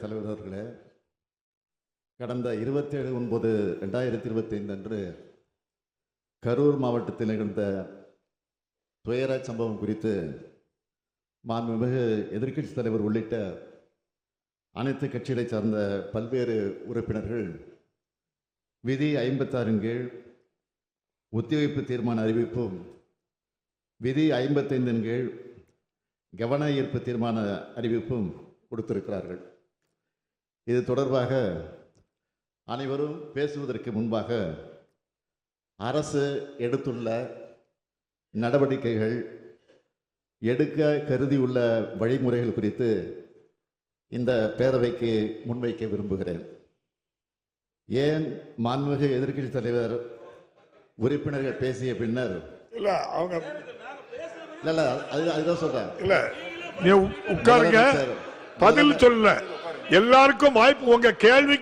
தலைவர் அவர்களே கடந்த இருபத்தேழு ஒன்பது ரெண்டாயிரத்தி இருபத்தைந்து அன்று கரூர் மாவட்டத்தில் நிகழ்ந்த துயர சம்பவம் குறித்து மாண்புமிகு எதிர்க்கட்சி தலைவர் உள்ளிட்ட அனைத்து கட்சிகளைச் சார்ந்த பல்வேறு உறுப்பினர்கள் விதி ஐம்பத்தாறின் கீழ் ஒத்திவைப்பு தீர்மான அறிவிப்பும் விதி ஐம்பத்தைந்தின் கீழ் கவன ஈர்ப்பு தீர்மான அறிவிப்பும் கொடுத்திருக்கிறார்கள். இது தொடர்பாக அனைவரும் பேசுவதற்கு முன்பாக அரசு எடுத்துள்ள நடவடிக்கைகள் எடுக்க கருதியுள்ள வழிமுறைகள் குறித்து இந்த பேரவைக்கு முன்வைக்க விரும்புகிறேன். ஏன் மாண்புமிகு எதிர்க்கட்சி தலைவர் உறுப்பினர்கள் பேசிய பின்னர்? இல்ல அவங்க இல்ல இல்ல அது அதுதான் சொல்றேன். இல்ல நீ உட்காருங்க. பதில் சொல்ல. எல்லாருக்கும் வாய்ப்பு. உங்க கேள்வி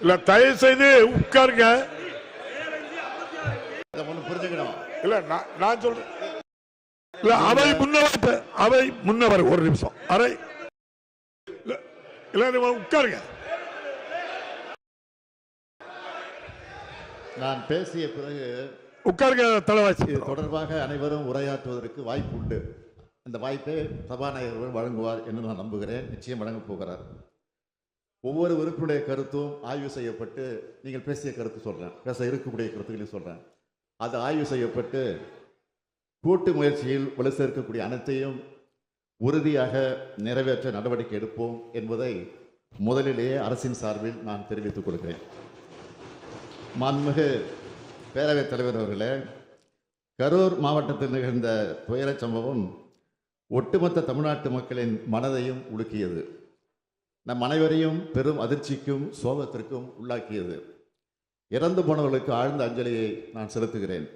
இல்ல தயவு செய்து உட்காருங்க இல்ல நான் சொல்றேன். இல்ல அவை முன்னவர் அவை முன்னவர் ஒரு நிமிஷம். அரை. இல்ல, உட்காருங்க. நான் பேசிய பிறகு உட்காருங்க தலைவாசி. தொடர்பாக அனைவரும் உரையாற்றுவதற்கு வாய்ப்பு உண்டு. அந்த வாய்ப்பை சபாநாயகர் வழங்குவார் என்று நான் நம்புகிறேன். நிச்சயம் வழங்கப் போகிறார். ஒவ்வொரு உறுப்பினுடைய கருத்தும் ஆய்வு செய்யப்பட்டு நீங்கள் பேசிய கருத்து சொல்கிறேன் பேச இருக்கக்கூடிய கருத்துக்களையும் சொல்கிறேன் அது ஆய்வு செய்யப்பட்டு கூட்டு முயற்சியில் வலு சேர்க்கக்கூடிய அனைத்தையும் உறுதியாக நிறைவேற்ற நடவடிக்கை எடுப்போம் என்பதை முதலிலேயே அரசின் சார்பில் நான் தெரிவித்துக் கொள்கிறேன். மாண்புமிகு பேரவைத் தலைவர் அவர்களே கரூர் மாவட்டத்தில் நிகழ்ந்த துயரச் சம்பவம் ஒட்டுமொத்த தமிழ்நாட்டு மக்களின் மனதையும் உலுக்கியது. நம் அனைவரையும் பெரும் அதிர்ச்சிக்கும் சோகத்திற்கும் உள்ளாக்கியது. இறந்து போனவர்களுக்கு ஆழ்ந்த அஞ்சலியை நான் செலுத்துகிறேன்.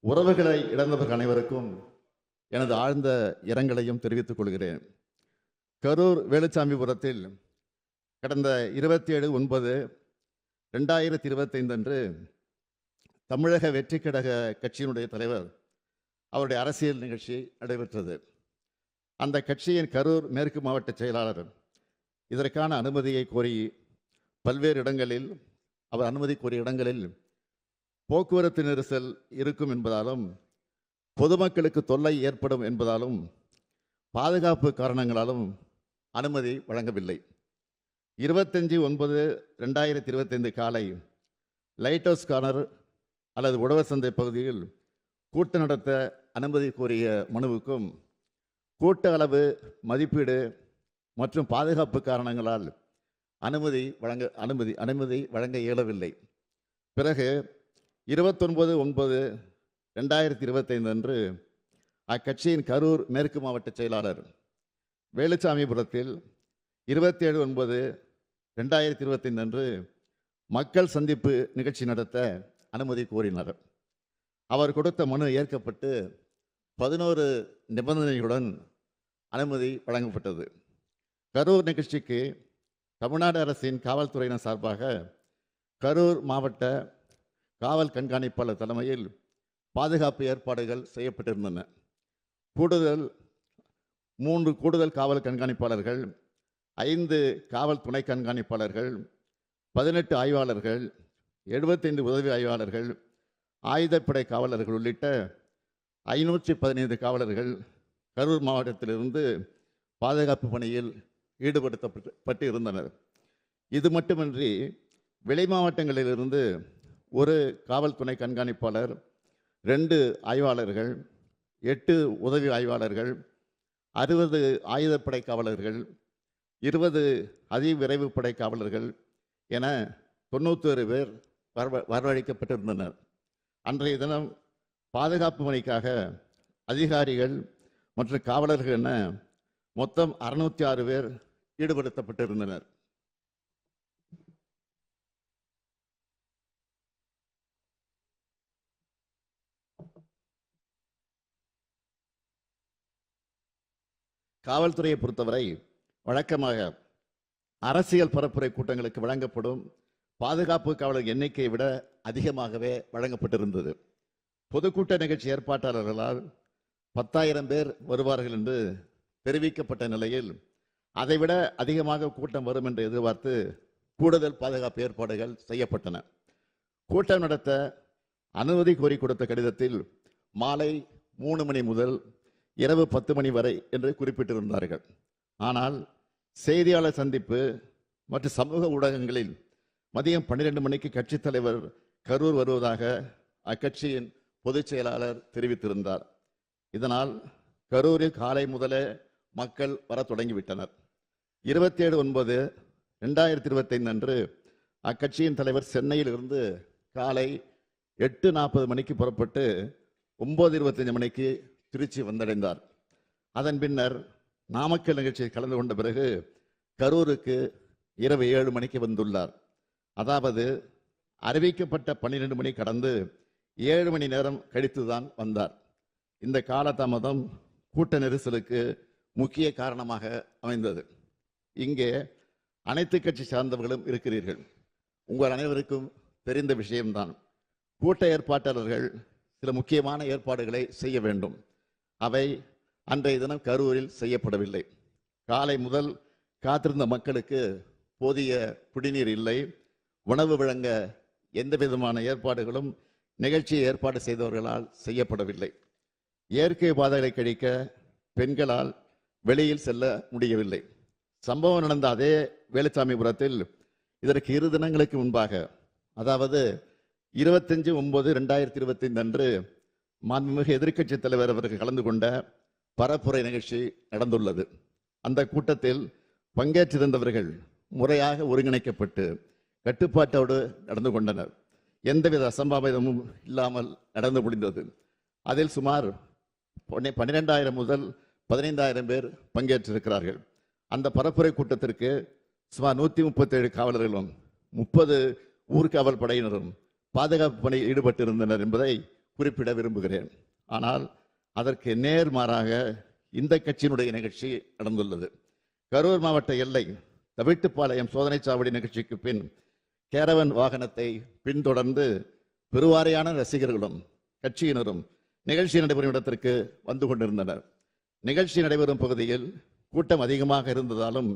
உறவுகளை இழந்தவர்கள் அனைவருக்கும் எனது ஆழ்ந்த இரங்கலையும் தெரிவித்துக் கொள்கிறேன். கரூர் வேலுச்சாமிபுரத்தில் கடந்த இருபத்தி ஏழு ஒன்பது ரெண்டாயிரத்தி இருபத்தைந்து அன்று தமிழக வெற்றி கழக கட்சியினுடைய தலைவர் அவருடைய அரசியல் நிகழ்ச்சி நடைபெற்றது. அந்த கட்சியின் கரூர் மேற்கு மாவட்ட செயலாளர் இதற்கான அனுமதியை கோரி பல்வேறு இடங்களில் அவர் அனுமதி கோரிய இடங்களில் போக்குவரத்து நெரிசல் இருக்கும் என்பதாலும் பொதுமக்களுக்கு தொல்லை ஏற்படும் என்பதாலும் பாதுகாப்பு காரணங்களாலும் அனுமதி வழங்கவில்லை. இருபத்தஞ்சி ஒன்பது ரெண்டாயிரத்தி இருபத்தைந்து காலை லைட் ஹவுஸ் கார்னர் அல்லது உழவர் சந்தை பகுதியில் கூட்டம் நடத்த அனுமதி கோரிய மனுவுக்கும் கூட்ட அளவு மதிப்பீடு மற்றும் பாதுகாப்பு காரணங்களால் அனுமதி வழங்க அனுமதி அனுமதி வழங்க இயலவில்லை. பிறகு இருபத்தொன்பது ஒன்பது ரெண்டாயிரத்தி இருபத்தைந்து அன்று அக்கட்சியின் கரூர் மேற்கு மாவட்ட செயலாளர் வேலுச்சாமிபுரத்தில் இருபத்தேழு ஒன்பது ரெண்டாயிரத்தி இருபத்தைந்து அன்று மக்கள் சந்திப்பு நிகழ்ச்சி நடத்த அனுமதி கோரினார். அவர் கொடுத்த மனு ஏற்கப்பட்டு பதினோரு நிபந்தனைகளுடன் அனுமதி வழங்கப்பட்டது. கரூர் நிகழ்ச்சிக்கு தமிழ்நாடு அரசின் காவல்துறையினர் சார்பாக கரூர் மாவட்ட காவல் கண்காணிப்பாளர் தலைமையில் பாதுகாப்பு ஏற்பாடுகள் செய்யப்பட்டிருந்தன. கூடுதல் மூன்று கூடுதல் காவல் கண்காணிப்பாளர்கள் ஐந்து காவல் துணை கண்காணிப்பாளர்கள் பதினெட்டு ஆய்வாளர்கள் எழுபத்தைந்து உதவி ஆய்வாளர்கள் ஆயுதப்படை காவலர்கள் உள்ளிட்ட ஐநூற்றி பதினைந்து காவலர்கள் கரூர் மாவட்டத்திலிருந்து பாதுகாப்பு பணியில் ஈடுபடுத்தப்பட்டு இருந்தனர். இது மட்டுமின்றி வெளி மாவட்டங்களிலிருந்து ஒரு காவல்துறை கண்காணிப்பாளர் ரெண்டு ஆய்வாளர்கள் எட்டு உதவி ஆய்வாளர்கள் அறுபது ஆயுதப்படை காவலர்கள் இருபது அதிவிரைவு படை காவலர்கள் என தொண்ணூற்றொரு பேர் வரவ வரவழைக்கப்பட்டிருந்தனர். அன்றைய தினம் பாதுகாப்பு பணிக்காக அதிகாரிகள் மற்றும் காவலர்கள் என மொத்தம் அறுநூற்றி ஆறு பேர் ஈடுபடுத்தப்பட்டிருந்தனர். காவல்துறையை பொறுத்தவரை வழக்கமாக அரசியல் பரப்புரை கூட்டங்களுக்கு வழங்கப்படும் பாதுகாப்பு காவலர் எண்ணிக்கையை விட அதிகமாகவே வழங்கப்பட்டிருந்தது. பொதுக்கூட்ட நிகழ்ச்சி ஏற்பாட்டாளர்களால் பத்தாயிரம் பேர் வருவார்கள் என்று தெரிவிக்கப்பட்ட நிலையில் அதைவிட அதிகமாக கூட்டம் வரும் என்று எதிர்பார்த்து கூடுதல் பாதுகாப்பு ஏற்பாடுகள் செய்யப்பட்டன. கூட்டம் நடத்த அனுமதி கோரி கொடுத்த கடிதத்தில் மாலை மூணு மணி முதல் இரவு பத்து மணி வரை என்று குறிப்பிட்டிருந்தார்கள். ஆனால் செய்தியாளர் சந்திப்பு மற்றும் சமூக ஊடகங்களில் மதியம் பன்னிரெண்டு மணிக்கு கட்சித் தலைவர் கரூர் வருவதாக அக்கட்சியின் பொதுச் செயலாளர் தெரிவித்திருந்தார். இதனால் கரூரில் காலை முதலே மக்கள் வர தொடங்கிவிட்டனர். இருபத்தி ஏழு ஒன்பது ரெண்டாயிரத்தி இருபத்தைந்து அன்று அக்கட்சியின் தலைவர் சென்னையில் இருந்து காலை எட்டு நாற்பது மணிக்கு புறப்பட்டு ஒம்பது இருபத்தஞ்சு மணிக்கு திருச்சி வந்தடைந்தார். அதன் பின்னர் நாமக்கல் நிகழ்ச்சியில் கலந்து கொண்ட பிறகு கரூருக்கு இரவு ஏழு மணிக்கு வந்துள்ளார். அதாவது அறிவிக்கப்பட்ட பன்னிரெண்டு மணி கடந்து ஏழு மணி நேரம் கழித்துதான் வந்தார். இந்த காலதாமதம் கூட்ட நெரிசலுக்கு முக்கிய காரணமாக அமைந்தது. இங்கே அனைத்து கட்சி சார்ந்தவர்களும் இருக்கிறீர்கள். உங்கள் அனைவருக்கும் தெரிந்த விஷயம்தான். கூட்ட ஏற்பாட்டாளர்கள் சில முக்கியமான ஏற்பாடுகளை செய்ய வேண்டும். அவை அன்றைய தினம் கரூரில் செய்யப்படவில்லை. காலை முதல் காத்திருந்த மக்களுக்கு போதிய குடிநீர் இல்லை. உணவு வழங்க எந்த விதமான ஏற்பாடுகளும் நிகழ்ச்சியை ஏற்பாடு செய்தவர்களால் செய்யப்படவில்லை. இயற்கை பாதைகளை கழிக்க பெண்களால் வெளியில் செல்ல முடியவில்லை. சம்பவம் நடந்த அதே வேலுச்சாமிபுரத்தில் இதற்கு இரு தினங்களுக்கு முன்பாக அதாவது இருபத்தஞ்சு ஒன்பது ரெண்டாயிரத்தி இருபத்தைந்து அன்று மாண்புமிகு எதிர்க்கட்சி தலைவர் அவர்கள் கலந்து கொண்ட பரப்புரை நிகழ்ச்சி நடந்துள்ளது. அந்த கூட்டத்தில் பங்கேற்றிருந்தவர்கள் முறையாக ஒருங்கிணைக்கப்பட்டு கட்டுப்பாட்டோடு நடந்து கொண்டனர். எந்தவித அசம்பாவிதமும் இல்லாமல் நடந்து முடிந்தது. அதில் சுமார் பன்னிரெண்டாயிரம் முதல் பதினைந்தாயிரம் பேர் பங்கேற்றிருக்கிறார்கள். அந்த பரப்புரை கூட்டத்திற்கு சுமார் நூற்றி முப்பத்தேழு காவலர்களும் முப்பது ஊர்காவல் படையினரும் பாதுகாப்பு பணியில் ஈடுபட்டிருந்தனர் என்பதை குறிப்பிட விரும்புகிறேன். ஆனால் அதற்கு நேர்மாறாக இந்த கட்சியினுடைய நிகழ்ச்சி நடந்துள்ளது. கரூர் மாவட்ட எல்லை தவிட்டுப்பாளையம் சோதனை சாவடி நிகழ்ச்சிக்கு பின் கேரவன் வாகனத்தை பின்தொடர்ந்து பெருவாரியான ரசிகர்களும் கட்சியினரும் நிகழ்ச்சி நடைபெறும் இடத்திற்கு வந்து கொண்டிருந்தனர். நிகழ்ச்சி நடைபெறும் பகுதியில் கூட்டம் அதிகமாக இருந்ததாலும்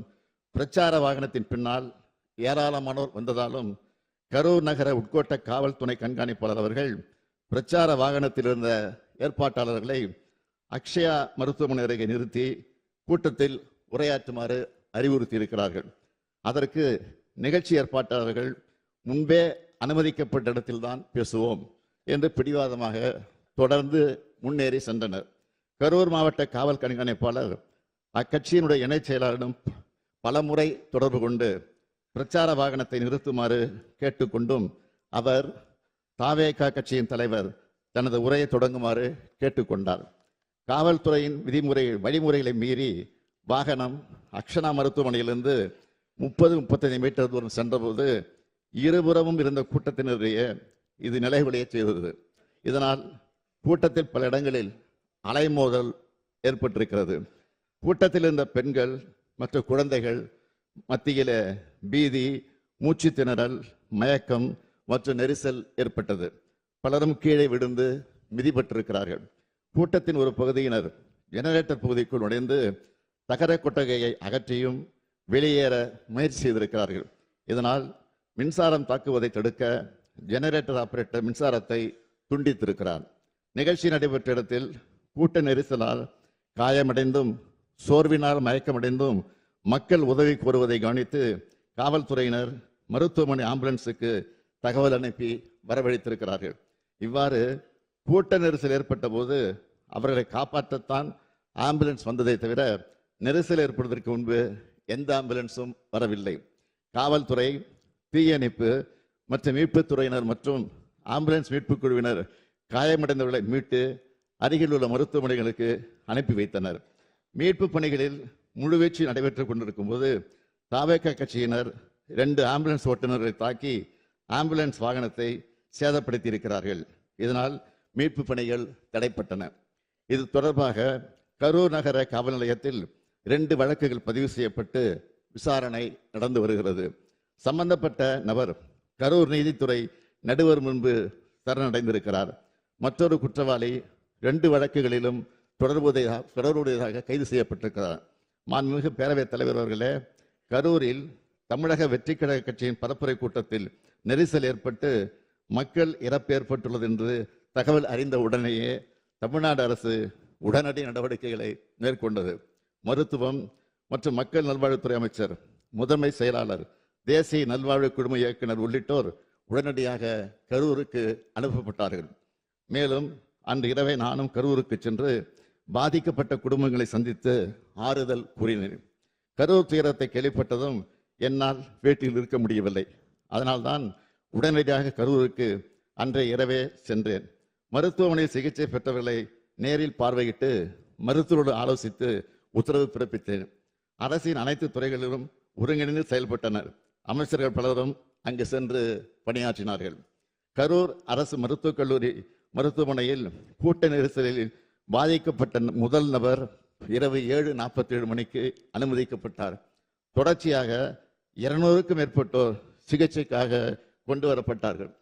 பிரச்சார வாகனத்தின் பின்னால் ஏராளமானோர் வந்ததாலும் கரூர் நகர உட்கோட்ட காவல் துணை கண்காணிப்பாளர் அவர்கள் பிரச்சார வாகனத்தில் இருந்த ஏற்பாட்டாளர்களை அக்ஷயா மருத்துவமனை அருகே நிறுத்தி கூட்டத்தில் உரையாற்றுமாறு அறிவுறுத்தி இருக்கிறார்கள் அதற்கு நிகழ்ச்சி ஏற்பாட்டாளர்கள் முன்பே அனுமதிக்கப்பட்ட இடத்தில்தான் பேசுவோம் என்று பிடிவாதமாக தொடர்ந்து முன்னேறி சென்றனர். கரூர் மாவட்ட காவல் கண்காணிப்பாளர் அக்கட்சியினுடைய இணைச் செயலாளரிடம் பலமுறை தொடர்பு கொண்டு பிரச்சார வாகனத்தை நிறுத்துமாறு கேட்டுக்கொண்டும் அவர் தாவேகா கட்சியின் தலைவர் தனது உரையை தொடங்குமாறு கேட்டுக்கொண்டார். காவல்துறையின் விதிமுறை வழிமுறைகளை மீறி வாகனம் அக்ஷனா மருத்துவமனையிலிருந்து முப்பது முப்பத்தைந்து மீட்டர் தூரம் சென்றபோது இருபுறமும் இருந்த கூட்டத்தினருடைய இது நிலைகுலைய செய்தது. இதனால் கூட்டத்தில் பல இடங்களில் அலைமோதல் ஏற்பட்டிருக்கிறது. கூட்டத்தில் இருந்த பெண்கள் மற்றும் குழந்தைகள் மத்தியில பீதி மூச்சு திணறல் மயக்கம் மற்றும் நெரிசல் ஏற்பட்டது. பலரும் கீழே விழுந்து மிதிப்பட்டிருக்கிறார்கள் கூட்டத்தின் ஒரு பகுதியினர் ஜெனரேட்டர் பகுதிக்குள் நுழைந்து தகர கொட்டகையை அகற்றியும் வெளியேற முயற்சி செய்திருக்கிறார்கள். இதனால் மின்சாரம் தாக்குவதை தடுக்க ஜெனரேட்டர் ஆபரேட்டர் மின்சாரத்தை துண்டித்திருக்கிறார். நிகழ்ச்சி நடைபெற்ற இடத்தில் கூட்ட நெரிசலால் காயமடைந்தும் சோர்வினால் மயக்கமடைந்தும் மக்கள் உதவி கோருவதை கவனித்து காவல்துறையினர் மருத்துவமனை ஆம்புலன்ஸுக்கு தகவல் அனுப்பி வரவழைத்திருக்கிறார்கள். இவ்வாறு கூட்ட நெரிசல் ஏற்பட்ட போது அவர்களை காப்பாற்றத்தான் ஆம்புலன்ஸ் வந்ததை தவிர நெரிசல் ஏற்படுவதற்கு முன்பு எந்த ஆம்புலன்ஸும் வரவில்லை. காவல்துறை தீயணைப்பு மற்றும் மீட்புத்துறையினர் மற்றும் ஆம்புலன்ஸ் மீட்புக் குழுவினர் காயமடைந்தவர்களை மீட்டு அருகில் உள்ள மருத்துவமனைகளுக்கு அனுப்பி வைத்தனர். மீட்பு பணிகளில் முழுவீச்சு நடைபெற்றுக் கொண்டிருக்கும் போது தாவேக கட்சியினர் இரண்டு ஆம்புலன்ஸ் ஓட்டுநர்களை தாக்கி ஆம்புலன்ஸ் வாகனத்தை சேதப்படுத்தி இருக்கிறார்கள் இதனால் மீட்பு பணிகள் தடைப்பட்டன. இது தொடர்பாக கரூர் நகர காவல் நிலையத்தில் இரண்டு வழக்குகள் பதிவு செய்யப்பட்டு விசாரணை நடந்து வருகிறது. சம்பந்தப்பட்ட நபர் கரூர் நீதித்துறை நடுவர் முன்பு சரணடைந்திருக்கிறார். மற்றொரு குற்றவாளி ரெண்டு வழக்குகளிலும் தொடர்புடைய தொடர்புடையதாக கைது செய்யப்பட்டிருக்கிறார். மாண்புமிகு பேரவைத் தலைவர் அவர்களே கரூரில் தமிழக வெற்றி கழக கட்சியின் பரப்புரை கூட்டத்தில் நெரிசல் ஏற்பட்டு மக்கள் இறப்பு ஏற்பட்டுள்ளது என்று தகவல் அறிந்த உடனேயே தமிழ்நாடு அரசு உடனடி நடவடிக்கைகளை மேற்கொண்டது. மருத்துவம் மற்றும் மக்கள் நல்வாழ்வுத்துறை அமைச்சர் முதன்மை செயலாளர் தேசிய நல்வாழ்வு குழும இயக்குனர் உள்ளிட்டோர் உடனடியாக கரூருக்கு அனுப்பப்பட்டார்கள். மேலும் அன்று இரவே நானும் கரூருக்கு சென்று பாதிக்கப்பட்ட குடும்பங்களை சந்தித்து ஆறுதல் கூறினேன். கரூர் துயரத்தை கேள்விப்பட்டதும் என்னால் வீட்டில் இருக்க முடியவில்லை. அதனால்தான் உடனடியாக கரூருக்கு அன்றைய இரவே சென்றேன். மருத்துவமனையில் சிகிச்சை பெற்றவர்களை நேரில் பார்வையிட்டு மருத்துவரோடு ஆலோசித்து உத்தரவு பிறப்பித்தேன். அரசின் அனைத்து துறைகளிலும் ஒருங்கிணைந்து செயல்பட்டனர். அமைச்சர்கள் பலரும் அங்கு சென்று பணியாற்றினார்கள். கரூர் அரசு மருத்துவக் கல்லூரி மருத்துவமனையில் கூட்ட நெரிசலில் பாதிக்கப்பட்ட முதல் நபர் இரவு ஏழு நாற்பத்தி ஏழு மணிக்கு அனுமதிக்கப்பட்டார். தொடர்ச்சியாக இருநூறுக்கும் மேற்பட்டோர் சிகிச்சைக்காக கொண்டு வரப்பட்டார்கள்.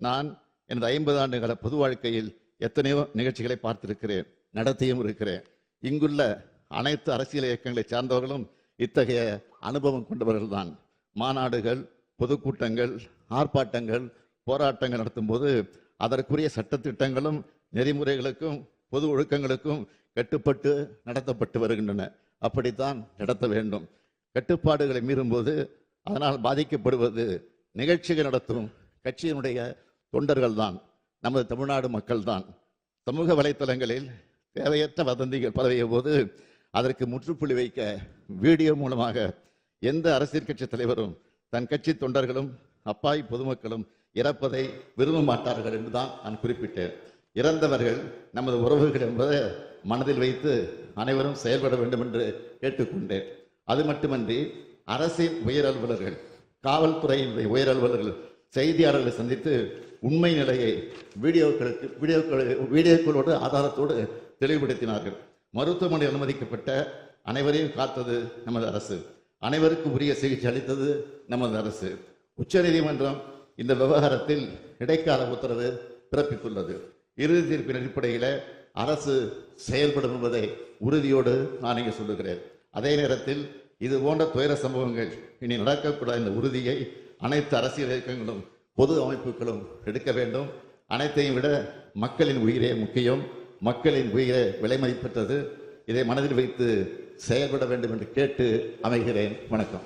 நான் எனது ஐம்பது ஆண்டுகால பொது வாழ்க்கையில் எத்தனையோ நிகழ்ச்சிகளை பார்த்திருக்கிறேன் நடத்தியும் இருக்கிறேன். இங்குள்ள அனைத்து அரசியல் இயக்கங்களை சார்ந்தவர்களும் இத்தகைய அனுபவம் கொண்டவர்கள்தான். மாநாடுகள் பொதுக்கூட்டங்கள் ஆர்ப்பாட்டங்கள் போராட்டங்கள் நடத்தும் போது அதற்குரிய சட்டத்திட்டங்களும் நெறிமுறைகளுக்கும் பொது ஒழுக்கங்களுக்கும் கட்டுப்பட்டு நடத்தப்பட்டு வருகின்றன. அப்படித்தான் நடத்த வேண்டும். கட்டுப்பாடுகளை மீறும்போது அதனால் பாதிக்கப்படுவது நிகழ்ச்சிகள் நடத்தும் கட்சியினுடைய தொண்டர்கள் தான் நமது தமிழ்நாடு மக்கள் தான் சமூக வலைத்தளங்களில் தேவையற்ற வதந்திகள் பரவிய போது அதற்கு முற்றுப்புள்ளி வைக்க வீடியோ மூலமாக எந்த அரசியல் கட்சி தலைவரும் தன் கட்சி தொண்டர்களும் அப்பாவி பொதுமக்களும் இறப்பதை விரும்ப மாட்டார்கள் என்றுதான் நான் குறிப்பிட்டேன். இறந்தவர்கள் நமது உறவுகள் என்பதை மனதில் வைத்து அனைவரும் செயல்பட வேண்டும் என்று கேட்டுக்கொண்டேன். அது மட்டுமன்றி அரசின் உயர் அலுவலர்கள் காவல்துறையினுடைய உயர் அலுவலர்கள் செய்தியாளர்களை சந்தித்து உண்மை நிலையை வீடியோக்களுக்கு வீடியோக்கள் வீடியோக்களோடு ஆதாரத்தோடு தெளிவுபடுத்தினார்கள். மருத்துவமனை அனுமதிக்கப்பட்ட அனைவரையும் காத்தது நமது அரசு. அனைவருக்கும் உரிய சிகிச்சை அளித்தது நமது அரசு. உச்சநீதிமன்றம் இந்த விவகாரத்தில் இடைக்கால உத்தரவு பிறப்பித்துள்ளது. இறுதி தீர்ப்பின் அடிப்படையில் அரசு செயல்படும் என்பதை உறுதியோடு நான் இங்கே சொல்லுகிறேன். அதே நேரத்தில் இது போன்ற துயர சம்பவங்கள் இனி நடக்கக்கூடாத இந்த உறுதியை அனைத்து அரசியல் இயக்கங்களும் பொது அமைப்புகளும் எடுக்க வேண்டும். அனைத்தையும் விட மக்களின் உயிரே முக்கியம். மக்களின் உயிரே விலை மதிப்பற்றது. இதை மனதில் வைத்து செயல்பட வேண்டும் என்று கேட்டு அமைகிறேன். வணக்கம்.